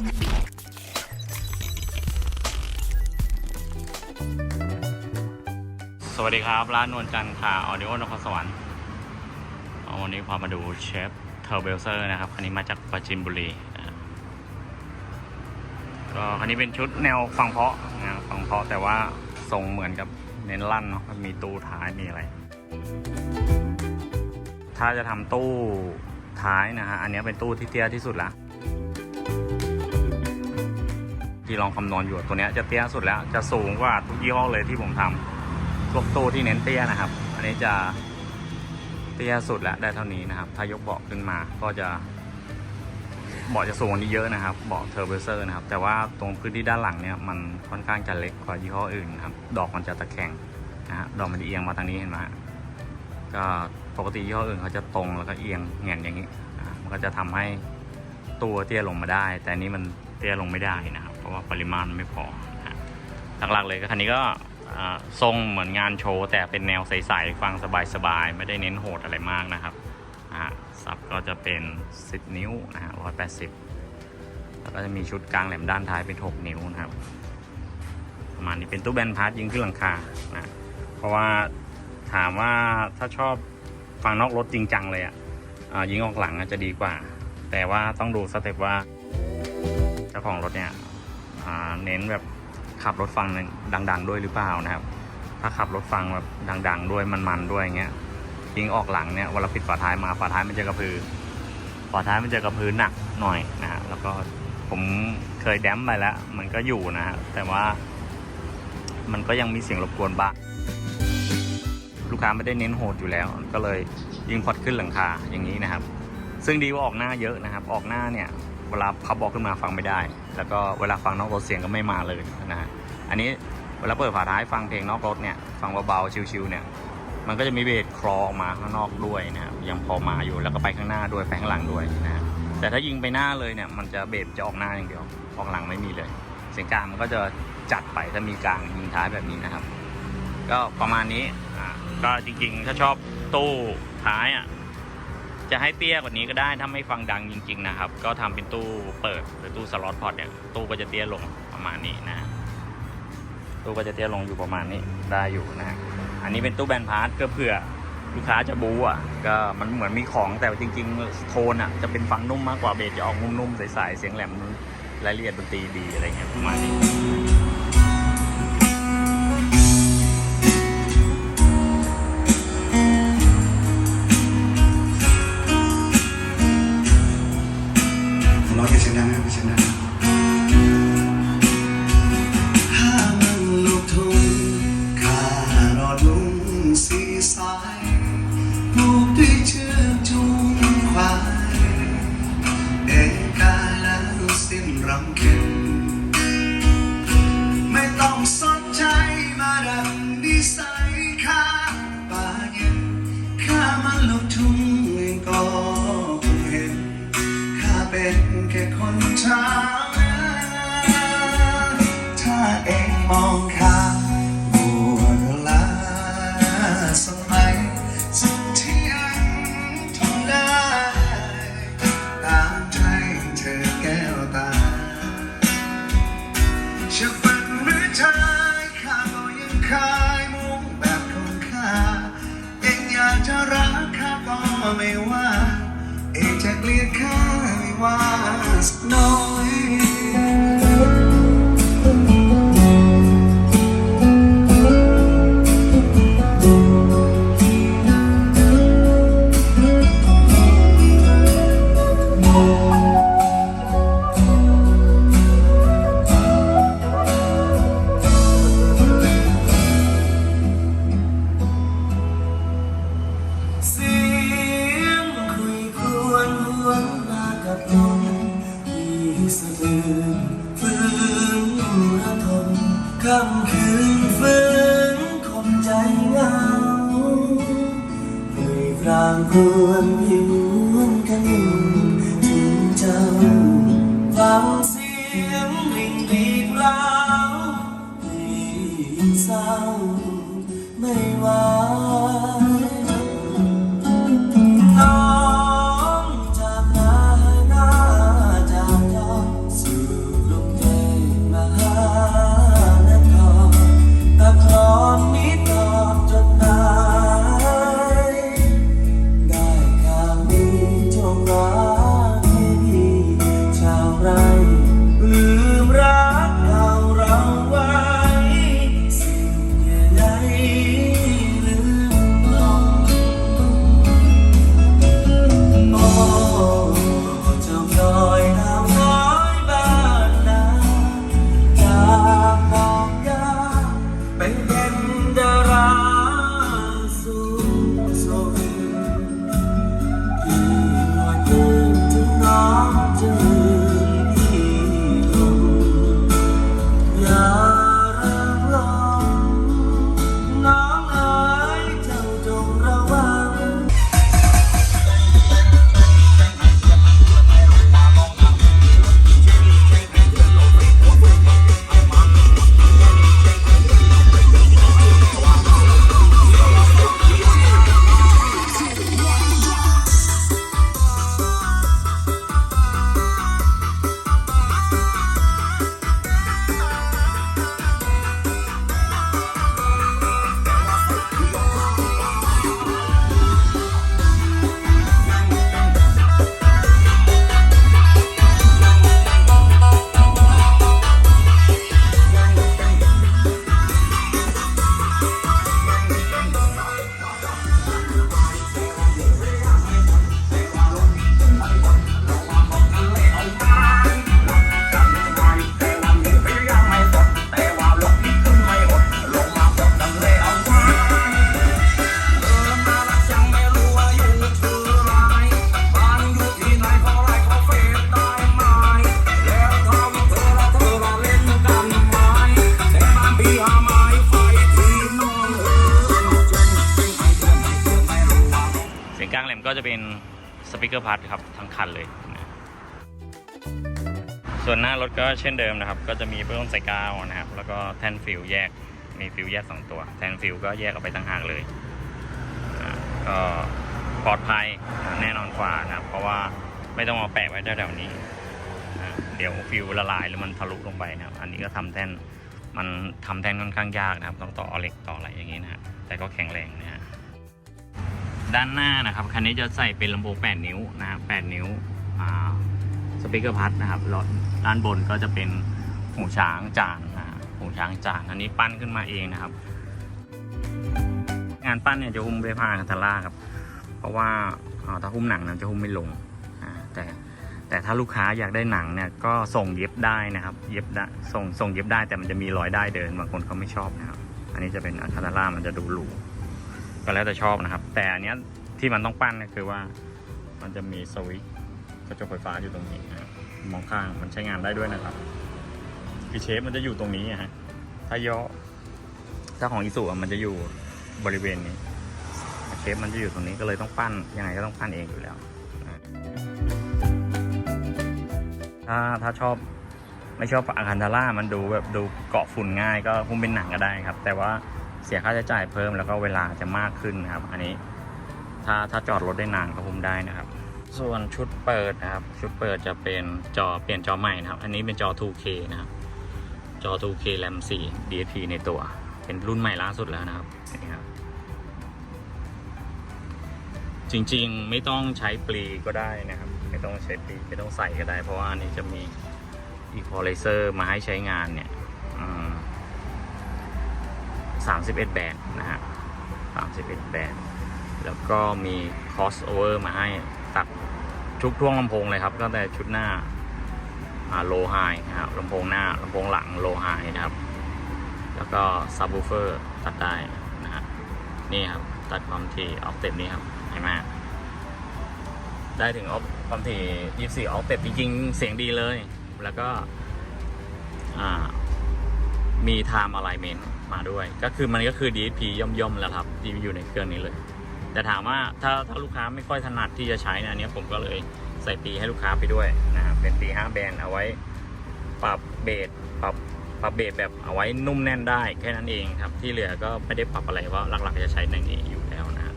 สวัสดีครับ ร้านนวลจันทร์ค่ะออดิโอนครสวรรค์วันนี้พามาดูเชฟเทอร์เบลเซอร์นะครับ คันนี้มาจากปราจินบุรีก็คันนี้เป็นชุดแนวฟังเพาะนะฟังเพาะแต่ว่าทรงเหมือนกับเน้นลั่นเนาะมีตู้ท้ายมีอะไรถ้าจะทำตู้ท้ายนะฮะ อันนี้เป็นตู้ที่เตี้ยที่สุดละ ที่ลองคำนวณอยู่ตัวนี้จะเตี้ยสุดแล้ว จะสูงกว่าทุกยี่ห้อเลยที่ผมทำพวกตู้ที่เน้นเตี้ยนะครับ อันนี้จะเตี้ยสุดแล้วได้เท่านี้นะครับ ถ้ายกเบาะขึ้นมาก็จะเบาะจะสูงกว่านี้เยอะนะครับเบาะเทอร์เบเซอร์นะครับ แต่ว่าตรงพื้นที่ด้านหลังเนี่ยมันค่อนข้างจะเล็กกว่ายี่ห้ออื่นครับ ดอกมันจะตะแคงนะฮะดอกมันจะเอียงมาทางนี้เห็นไหมฮะก็ปกติยี่ห้ออื่นเขาจะตรงแล้วก็เอียงแหงนอย่างนี้มันก็จะทำให้ตัวเตี้ยลงมาได้ แต่อันนี้มันเตี้ยลงไม่ได้นะครับ เพราะว่าปริมาณมันไม่พอหลักๆเลยก็คันนี้ก็ทรงเหมือนงานโชว์ แต่เป็นแนวใสๆฟังสบายๆ ไม่ได้เน้นโหดอะไรมากนะครับซับก็จะเป็น 10 นิ้วนะฮะ180 แล้วก็จะมีชุดกลางแหลมด้านท้ายเป็น 6 นิ้วนะครับ ประมาณนี้เป็นตู้แบนพาร์ทยิงขึ้นหลังคานะเพราะว่าถามว่าถ้าชอบฟังนอกรถจริงจังเลยอะอ่ายิงออกหลังอาจจะดีกว่า แต่ว่าต้องดูสเต็ปว่าเจ้าของรถเนี่ย เน้นแบบขับรถฟังดัง ๆ ด้วยหรือเปล่านะครับ ถ้าขับรถฟังแบบดัง ๆ ด้วยมันๆด้วยเงี้ยยิงออกหลังเนี่ยเวลาปิดฝาท้ายมาฝาท้ายมันจะกระพือฝาท้ายมันจะกระพือหนักหน่อยนะฮะแล้วก็ผมเคยแดมไปแล้ว มันก็อยู่นะฮะแต่ว่า มันก็ยังมีเสียงรบกวนบ้างลูกค้าไม่ได้เน้นโหดอยู่แล้ว ก็เลยยิงพอดขึ้นหลังคาอย่างนี้นะครับ ซึ่งดีกว่าออกหน้าเยอะนะครับ ออกหน้าเนี่ย เวลาพับบอกขึ้นมาฟังไม่ได้ แล้วก็เวลาฟังนอกรถเสียงก็ไม่มาเลยนะฮะอันนี้เวลาเปิดฝาท้ายฟังเพลงนอกรถเนี่ยฟังเบาๆชิวๆเนี่ยมันก็จะมีเบสคลอออกมาข้างนอกด้วยนะครับยังพอมาอยู่แล้วก็ไปข้างหน้าด้วยไปข้างหลังด้วยนะฮะแต่ถ้ายิงไปหน้าเลยเนี่ยมันจะเบสจะออกหน้าอย่างเดียวออกหลังไม่มีเลย เสียงกลางมันก็จะจัดไปถ้ามีกลางยิงท้ายแบบนี้นะครับ ก็ประมาณนี้อ่าก็จริงๆ ถ้าชอบตู้ท้ายอะ จะให้เตี้ยกว่านี้ก็ได้ถ้าไม่ฟังดังจริง ๆ นะครับ ก็ทำเป็นตู้เปิดหรือตู้สล็อตพอร์ตเนี่ยตู้ก็จะเตี้ยลงประมาณนี้นะตู้ก็จะเตี้ยลงอยู่ประมาณนี้ได้อยู่นะฮะอันนี้เป็นตู้แบนพาร์ทก็เผื่อลูกค้าจะบูอะก็มันเหมือนมีของแต่จริง ๆ โทนอะจะเป็นฟังนุ่มมากกว่าเบสจะออกนุ่มๆใสๆเสียงแหลมรายละเอียดดนตรีดีอะไรเงี้ยประมาณนี้ ผูกด้วยเชือกจูงควายเอกาแล้วสิ้นรำเค็ญไม่ต้องสนใจมาดังนิสัยข้าป่าเย็นข้ามันลูกทุ่งก็คงเห็นข้าเป็นแค่คนช้า เองจะเกลียดข้าไม่ว่าสักน้อย ก็จะเป็นสปีกเกอร์พัดครับทั้งคันเลยนะส่วนหน้ารถก็เช่นเดิมนะครับ ก็จะมีเบื้องต้นไซกาวนะครับ แล้วก็แท่นฟิลแยกมีฟิลแยกสองตัว แท่นฟิลก็แยกออกไปต่างหากเลยก็ปลอดภัยแน่นอนกว่านะครับ เพราะว่าไม่ต้องมาแปะไว้แถวๆนี้เดี๋ยวฟิลละลายแล้วมันทะลุลงไปนะครับ อันนี้ก็ทำแท่นมันทำแท่นค่อนข้างยากนะครับ ต้องต่อเหล็กต่ออะไรอย่างนี้นะฮะแต่ก็แข็งแรงนะฮะ ด้านหน้านะครับ คันนี้จะใส่เป็นลำโพง8 นิ้วนะครับ8นิ้วสปีกเกอร์พัดนะครับด้านบนก็จะเป็นหูช้างจานนะหูช้างจานอันนี้ปั้นขึ้นมาเองนะครับ งานปั้นเนี่ยจะหุ้มด้วยผ้าคันธาร่าครับ เพราะว่าถ้าหุ้มหนังเนะจะหุ้มไม่ลงแต่แต่ถ้าลูกค้าอยากได้หนังเนี่ยก็ส่งเย็บได้นะครับ เย็บได้ส่งส่งเย็บได้แต่มันจะมีรอยได้เดินบางคนเขาไม่ชอบนะครับ อันนี้จะเป็นอัลคาทาร่ามันจะดูหรู ก็แล้วแต่ชอบนะครับ แต่อันเนี้ยที่มันต้องปั้นเนี่ยคือว่า มันจะมีสวิตช์กระจกไฟฟ้าอยู่ตรงนี้นะมองข้างมันใช้งานได้ด้วยนะครับคือเชฟมันจะอยู่ตรงนี้อะฮะถ้าย่อถ้าของอิสุมันจะอยู่บริเวณนี้เชฟมันจะอยู่ตรงนี้ก็เลยต้องปั้นยังไงก็ต้องปั้นเองอยู่แล้วถ้าถ้าชอบไม่ชอบอาคันทาร่ามันดูแบบดูเกาะฝุ่นง่าย ก็หุ้มเป็นหนังก็ได้ครับ แต่ว่า เสียค่าใช้จ่ายเพิ่มแล้วก็เวลาจะมากขึ้นนะครับ อันนี้ถ้าถ้าจอดรถได้นานก็หุ้มได้นะครับ ส่วนชุดเปิดนะครับ ชุดเปิดจะเป็นจอเปลี่ยนจอใหม่นะครับ อันนี้เป็นจอ 2K นะครับ จอ 2K RAM 4 DSP ในตัว เป็นรุ่นใหม่ล่าสุดแล้วนะครับนี่ครับ จริงๆไม่ต้องใช้ปลีก็ได้นะครับ ไม่ต้องใช้ปลีไม่ต้องใส่ก็ได้ เพราะว่าอันนี้จะมี equalizer มาให้ใช้งานเนี่ย สามสิบเอ็ดแบนนะฮะสามสิบเอ็ดแบนแล้วก็มี crossover มาให้ตัดทุกท่วงลำโพงเลยครับตั้งแต่ชุดหน้าโลไฮนะครับลำโพงหน้าลำโพงหลังโลไฮนะครับ แล้วก็ subwoofer ตัดได้นะฮะนี่ครับ ตัดความถี่ออฟเต็ปนี้ครับเห็นไหมได้ถึงออฟความถี่ 24 ออฟเต็ปจริงๆ เสียงดีเลย แล้วก็อ่า มี time alignment มาด้วย ก็คือมันก็คือ DSP ย่อมๆแล้วครับ ที่อยู่ในเครื่องนี้เลย แต่ถามว่าถ้าถ้าลูกค้าไม่ค่อยถนัดที่จะใช้นะอันนี้ผมก็เลยใส่ปีให้ลูกค้าไปด้วยนะครับเป็นปี5แบนเอาไว้ปรับเบสปรับปรับเบสแบบเอาไว้นุ่มแน่นได้แค่นั้นเองครับ ที่เหลือก็ไม่ได้ปรับอะไรเพราหลักๆจะใช้ในนี้อยู่แล้วนะ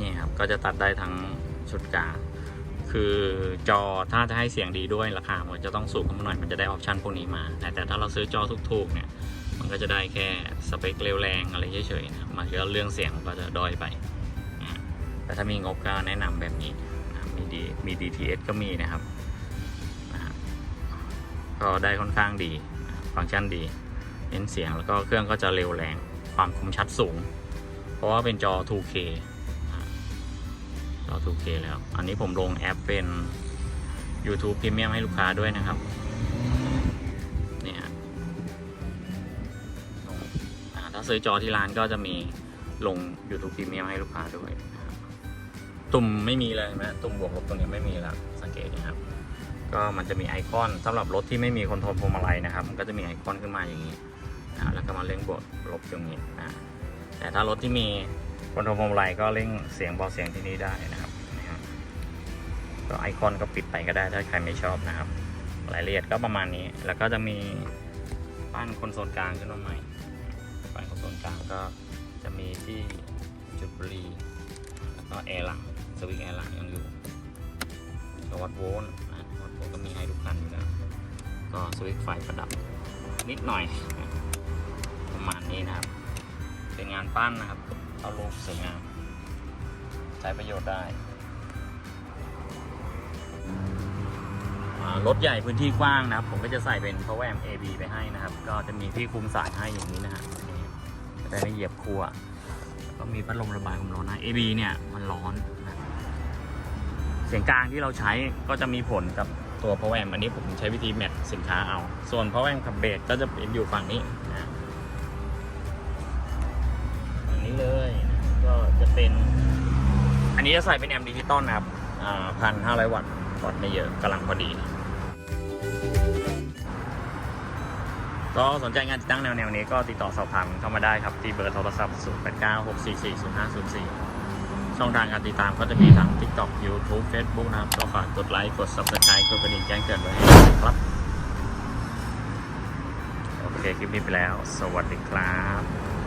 นี่ครับก็จะตัดได้ทั้งชุดกา คือจอถ้าจะให้เสียงดีด้วยราคามันจะต้องสูงขึ้นมาหน่อยมันจะได้ออปชันพวกนี้มาแต่แต่ถ้าเราซื้อจอถูกๆเนี่ยมันก็จะได้แค่สเปคเร็วแรงอะไรเฉยๆนะมันก็เรื่องเสียงมันก็จะด้อยไป แต่ถ้ามีงบก็แนะนำแบบนี้มีดีมี DTS ก็มีนะครับก็ได้ค่อนข้างดีฟังก์ชันดีเน้นเสียงแล้วก็เครื่องก็จะเร็วแรงความคมชัดสูง เพราะว่าเป็นจอ 2K จอ 2K แล้ว อันนี้ผมลงแอปเป็น YouTube Premium ให้ลูกค้าด้วยนะครับ เนี่ยถ้าซื้อจอที่ร้านก็จะมีลง YouTube Premium ให้ลูกค้าด้วยนะครับตุ่มไม่มีเลยนะตุ่มบวกลบตรงนี้ไม่มีแล้วสังเกตนะครับ ก็มันจะมีไอคอนสำหรับรถที่ไม่มีคอนโทรลพวงมาลัยนะครับ มันก็จะมีไอคอนขึ้นมาอย่างนี้นะแล้วก็มาเร่งบวกลบตรงนี้นะแต่ถ้ารถที่มีคอนโทรลพวงมาลัยก็เร่งเสียงเบาเสียงที่นี่ได้นะ ก็ไอคอนก็ปิดไปก็ได้ถ้าใครไม่ชอบนะครับ รายละเอียดก็ประมาณนี้ แล้วก็จะมีป้านคอนโซลกลางขึ้นมาใหม่ฝั่งของโซนกลางก็จะมีที่จุดบุรีแล้วก็แอร์หลังสวิตช์แอร์หลังยังอยู่ก็วัดโวลต์นะวัดโวลต์ก็มีให้ทุกคันอยู่แล้วก็สวิตช์ไฟประดับนิดหน่อย ประมาณนี้นะครับ เป็นงานปั้นนะครับเอารูปสวยงามใช้ประโยชน์ได้ รถใหญ่พื้นที่กว้างนะครับ ผมก็จะใส่เป็น power amp AB ไปให้นะครับ ก็จะมีที่คุมสายให้อย่างนี้นะฮะจะได้ไม่เหยียบครัว ก็มีพัดลมระบายความร้อนให้ AB เนี่ยมันร้อนนะเสียงกลางที่เราใช้ก็จะมีผลกับตัว power amp อันนี้ผมใช้วิธีแมทสินค้าเอา ส่วน power amp กับเบสก็จะเป็นอยู่ฝั่งนี้นะฝั่งนี้เลยนะก็จะเป็น อันนี้จะใส่เป็นแอมป์ดิจิตอลนะครับพันห้าร้อยวัตต์ วัตต์ไม่เยอะกำลังพอดี ก็สนใจงานติดตั้งแนวแนวนี้ก็ติดต่อสอบถามเข้ามาได้ครับ ที่เบอร์โทรศัพท์ 0 8 9 6 4 4 0 5 0 4 ช่องทางการติดตามก็จะมีทั้ง TikTok YouTube Facebook นะครับ ก็ฝากกดไลค์กด Subscribe กดกระดิ่งแจ้งเตือนไว้ให้ด้วยครับ โอเคคลิปนี้ไปแล้ว สวัสดีครับ